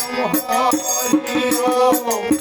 হরি ওম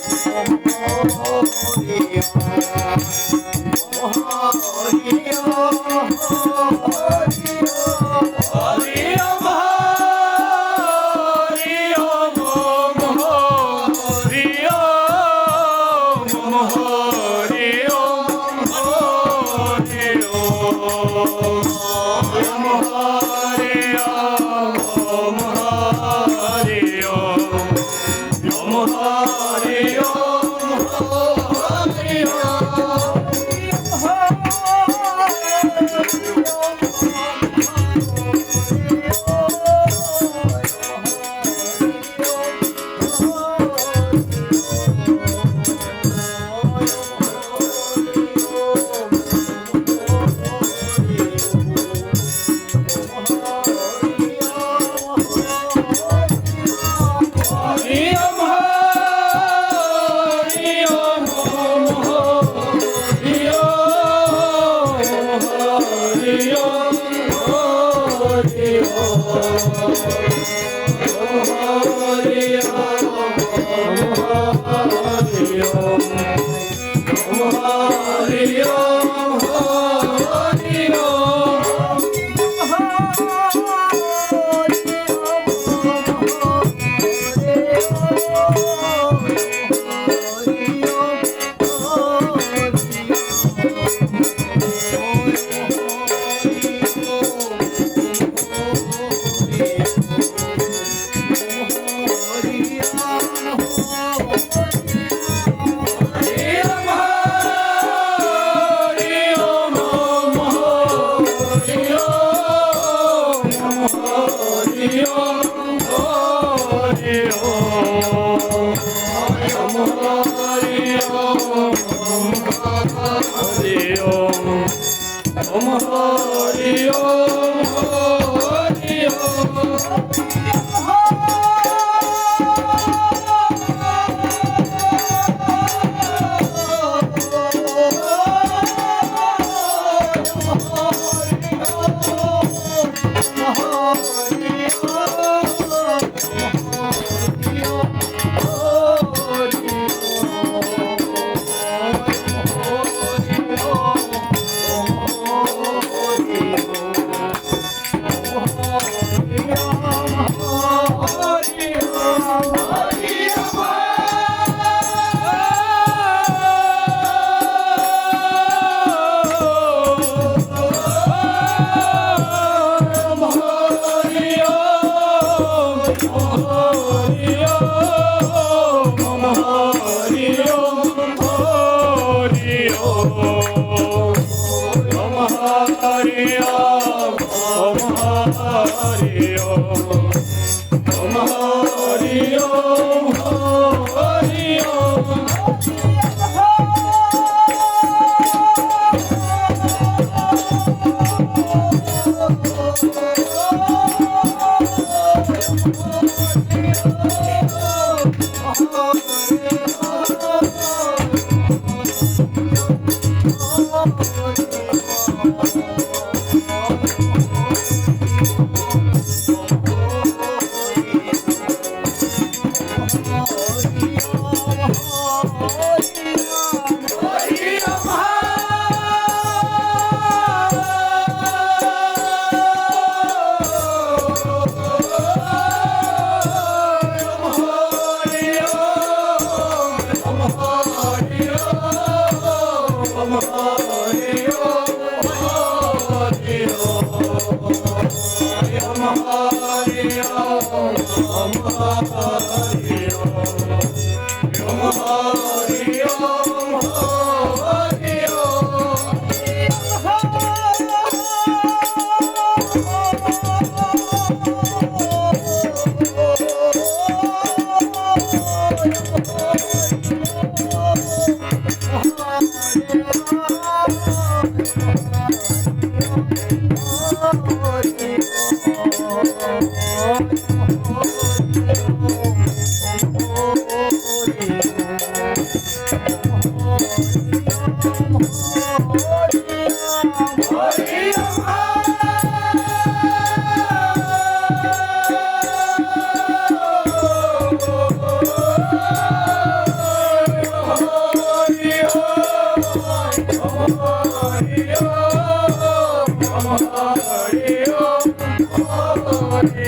Hare Rama Om Hari Om Hari Om রে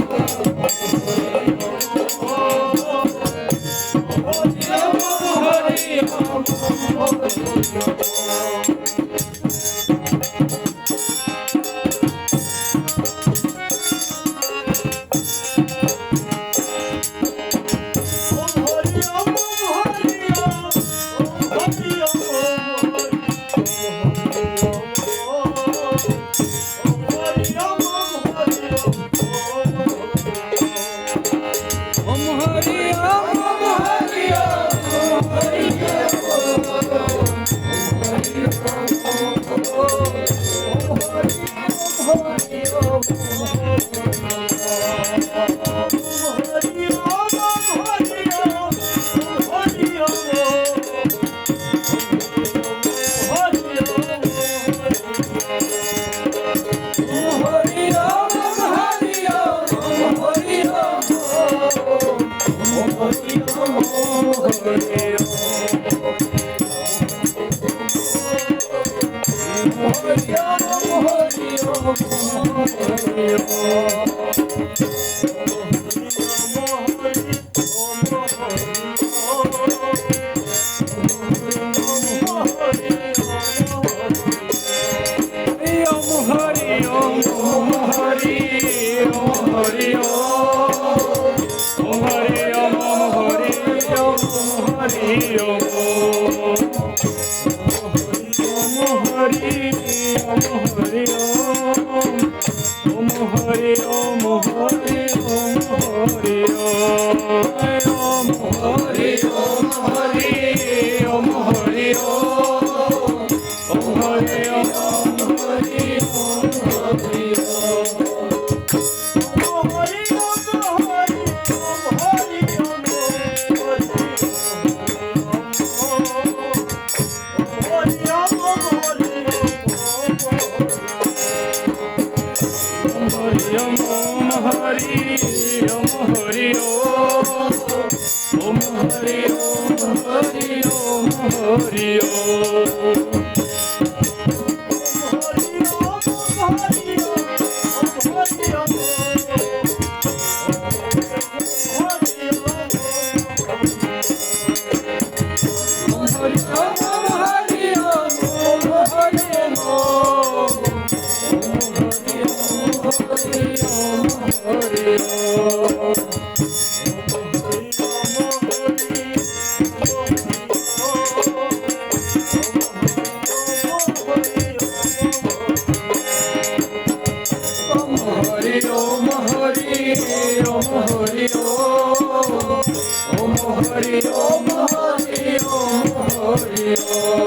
Música ও হরে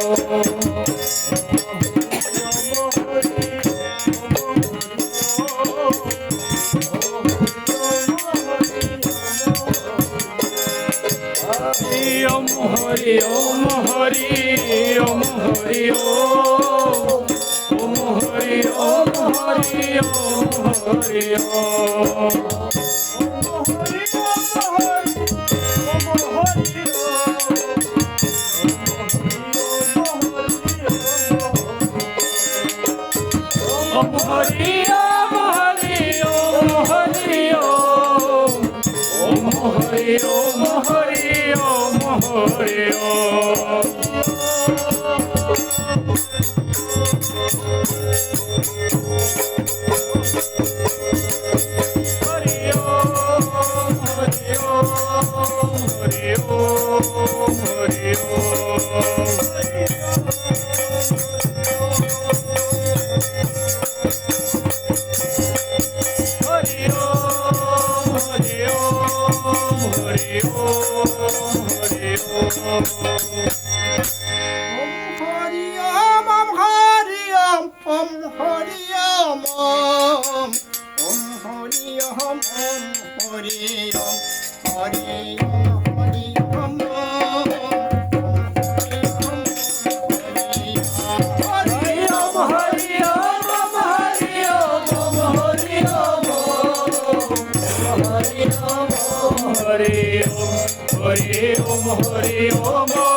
হরি ওম হরি ওম হরি ওম হরি ওম হরি ওম হরি ওম Señor. হম ওম হরি ওম হরি ওম হরি ওম Hare Om, Hare Om, Hare Om.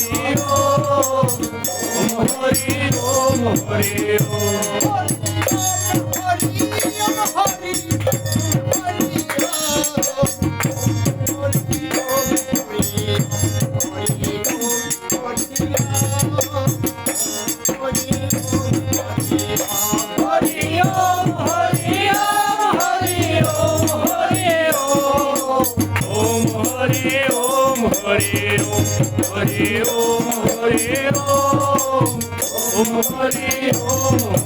Hari Om, Hari Om Hari Om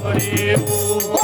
Hari Om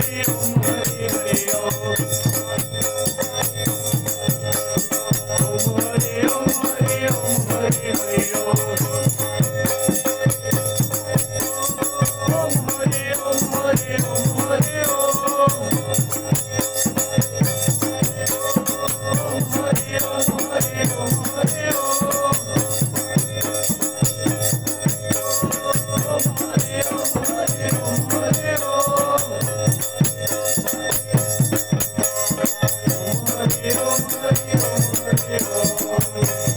Hare